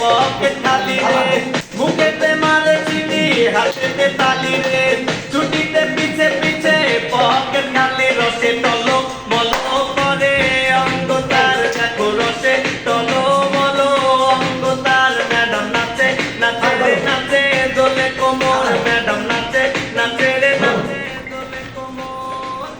Pocket খালি রে, মুখেতে মারে চিনি হাতেতে তালি রে। ছুটিতে পিছে পিছে পকেট খালি রসে তল মল করে। অঙ্গ তার দেখো রসে তল মল অঙ্গ তার। ম্যাডাম নাচে নাচে রে, নাচে দোলে কোমর। ম্যাডাম নাচে নাচে রে, নাচে দোলে কোমর।